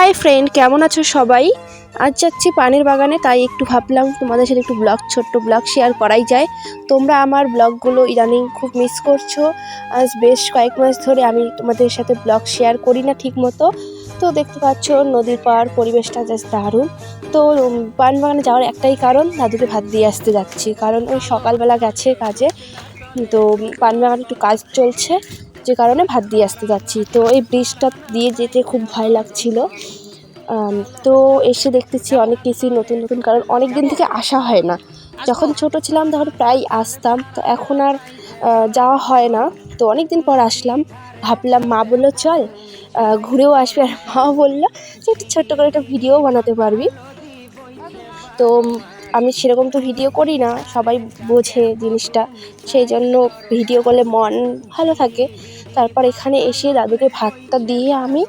Hi friend কেমন আছো সবাই? আজ যাচ্ছি পানির বাগানে, তাই একটু ভাবলাম তোমাদের সাথে একটু ব্লগ ছোট্ট ব্লগ শেয়ার করাই যায়। তোমরা আমার ব্লগগুলো ইদানিং খুব মিস করছ। আজ বেশ কয়েক মাস ধরে আমি তোমাদের সাথে ব্লগ শেয়ার করি না ঠিক মতো তো দেখতে পাচ্ছ, নদীর পাড়, পরিবেশটা জাস্ট দারুণ। তো পান বাগানে যাওয়ার একটাই কারণ, দাদুকে ভাত দিয়ে আসতে যাচ্ছি। কারণ ওই সকালবেলা গেছে কাজে, তো পান বাগানে একটু কাজ চলছে। যে কারণে ভাত দিয়ে আসতে যাচ্ছি। তো এই ব্রিজটা দিয়ে যেতে খুব ভয় লাগছিল। তো এসে দেখতেছি অনেক কিছুই নতুন নতুন, কারণ অনেক দিন থেকে আসা হয় না। যখন ছোট ছিলাম তখন প্রায় আসতাম। তো এখন আর যাওয়া হয় না। তো অনেক দিন পর আসলাম। ভাবলাম মা বলল, চল ঘুরেও আসবে। আর মা বলল যে একটু ছোট্ট করে একটা ভিডিও বানাতে পারবি। তো আমি সেরকম তো ভিডিও করি না, সবাই বোঝে জিনিসটা। সেই জন্য ভিডিও করলে মন ভালো থাকে। তারপর এখানে এসে দাদুকে ভাতটা দিয়ে আমি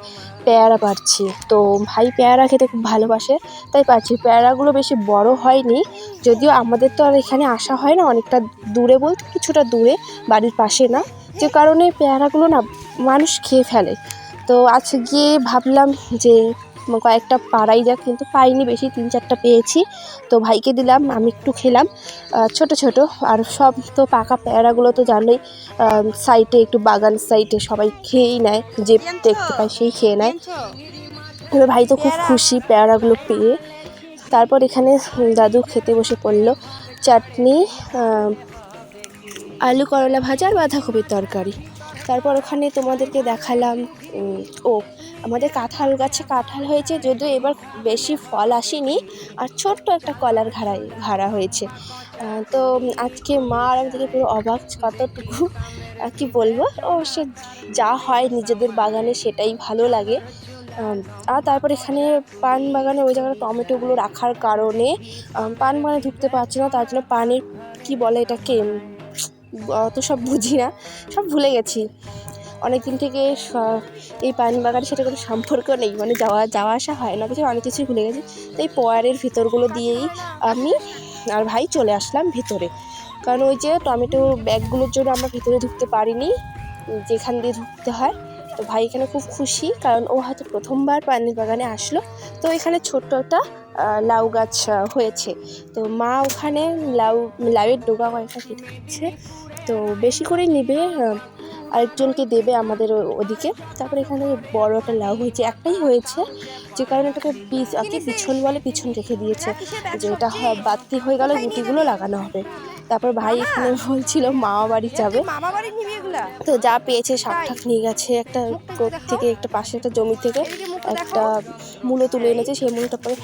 পেয়ারা পারছি। তো ভাই পেয়ারা খেতে খুব ভালোবাসে, তাই পারছি। পেয়ারাগুলো বেশি বড় হয়নি, যদিও আমাদের তো আর এখানে আসা হয় না অনেকটা দূরে বলতে কিছুটা দূরে, বাড়ির পাশে না। যে কারণে পেয়ারাগুলো না মানুষ খেয়ে ফেলে। তো আজকে গিয়ে ভাবলাম যে কয়েকটা পাড়াই যাক কিন্তু পাইনি, বেশি তিন চারটা পেয়েছি। তো ভাইকে দিলাম, আমি একটু খেলাম। ছোট ছোট, আর সব তো পাকা পেয়ারাগুলো তো জানোই সাইডে একটু বাগান সাইডে সবাই খেয়েই নেয়, যে দেখতে পায় সেই খেয়ে নেয়। এবার ভাই তো খুব খুশি পেয়ারাগুলো পেয়ে। তারপর এখানে দাদু খেতে বসে পড়ল। চাটনি আলু করলা ভাজা আর বাঁধাকপির তরকারি। তারপর ওখানে তোমাদেরকে দেখালাম ও, আমাদের কাঁঠাল গাছে কাঁঠাল হয়েছে, যদিও এবার বেশি ফল আসেনি, আর ছোট্ট একটা কলার ঘাড়াই ঘাড়া হয়েছে। তো আজকে মা আর আমি থেকে পুরো অবাক কতটুকু কি বলব ও সে যা হয় নিজেদের বাগানে সেটাই ভালো লাগে। আর তারপর এখানে পান বাগানে ওই জায়গায় টমেটোগুলো রাখার কারণে পান বাগানে ঢুকতে পারছে না, তার জন্য পানির, কি বলে এটাকে অত সব বুঝি না, সব ভুলে গেছি। অনেক দিন থেকে এই পান বাগানের সাথে কোনো সম্পর্ক নেই মানে যাওয়া যাওয়া আসা হয় না কিছু অনেক কিছুই ভুলে গেছি। তো এই পোয়ারের ভিতরগুলো দিয়েই আমি আর ভাই চলে আসলাম ভিতরে। কারণ ওই যে টমেটো ব্যাগগুলোর জন্য আমরা ভিতরে ঢুকতে পারিনি, যেখান দিয়ে ঢুকতে হয়। তো ভাই এখানে খুব খুশি, কারণ ও হয়তো প্রথমবার পানির বাগানে আসলো। তো এখানে ছোট্ট একটা লাউ গাছ হয়েছে। তো মা ওখানে লাউ, লাউয়ের ডোগা কয়েকটা কেটে দিচ্ছে। তো বেশি করে নেবে আরেকজনকে দেবে আমাদের ওদিকে। তারপরে এখানে বড় একটা লাউ হয়েছে একটাই হয়েছে যে কারণে এটাকে পিছ আর কি পিছন বলে পিছন রেখে দিয়েছে যে হয়- বাড়তি হয়ে গেলে গুটিগুলো লাগানো হবে। তারপর ভাই এখানে বলছিল মামা বাড়ি যাবে। তো যা পেয়েছে শাক ঠাক নিয়ে গেছে একটা থেকে একটা পাশে একটা জমি থেকে একটা মূলো তুলে এনেছে সেই মূলটা পরে